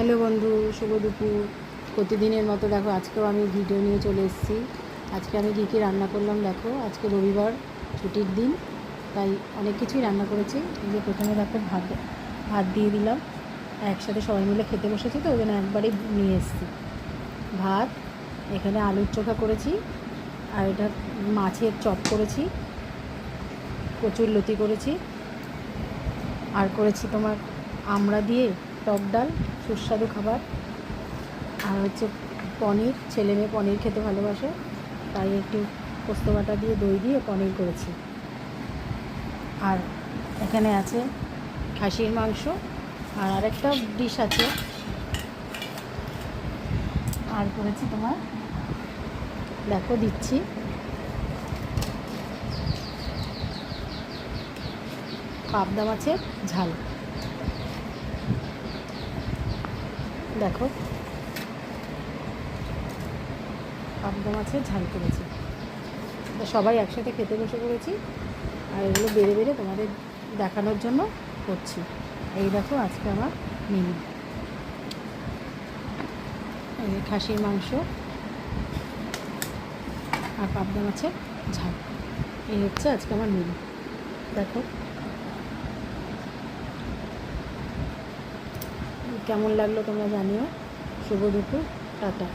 Hello বন্ধু, শুভ দুপুর। প্রতিদিনের মতো দেখো, আজকেও আমি ভিডিও নিয়ে চলে এসেছি। আজকে আমি কী কী রান্না করলাম দেখো, আজকে রবিবার, ছুটির দিন, তাই অনেক কিছুই রান্না করেছি। যে প্রথমে দেখো ভাত ভাত দিয়ে দিলাম। একসাথে সবাই মিলে খেতে বসেছি তো, ওই জন্য একবারেই নিয়ে এসেছি। ভাত, এখানে আলুর চোখা করেছি, আর এটা মাছের চপ করেছি, কচুর লতি করেছি। আর করেছি তোমার আমড়া দিয়ে টক ডাল, সুস্বাদু খাবার। আর হচ্ছে পনির, ছেলে মেয়ে পনির খেতে ভালোবাসে। তাই একটু পোস্ত বাটা দিয়ে, দই দিয়ে পনির করেছি। আর এখানে আছে খাসির মাংস। আর আরেকটা ডিশ আছে। আর করেছি তোমার? দেখো, দিচ্ছি। পাবদা মাছের ঝাল। দেখো। পাবদা মাছের ঝাল করেছি। সবাই একসাথে খেতে বসে পড়েছি। আর এগুলো বেড়ে বেড়ে তোমাদের দেখানোর জন্য করছি। এই দেখো আজকে আমার মেনু খাসির মাংস আর পাবদা মাছের ঝাল। এই হচ্ছে আজকে আমার মেনু দেখো। কেমন লাগল তোমরা জানিও। শুভ দুপুর টাটা।